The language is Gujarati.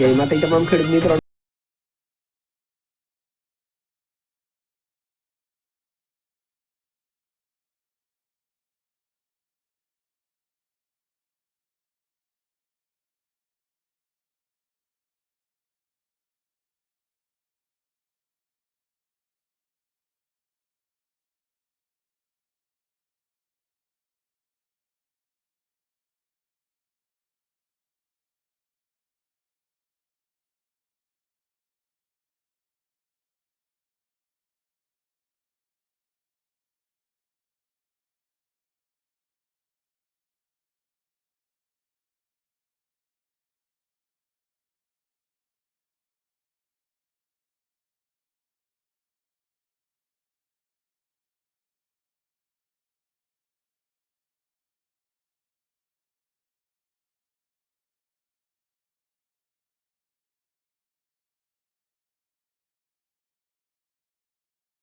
જય માતા તમામ ખેડૂત મિત્રો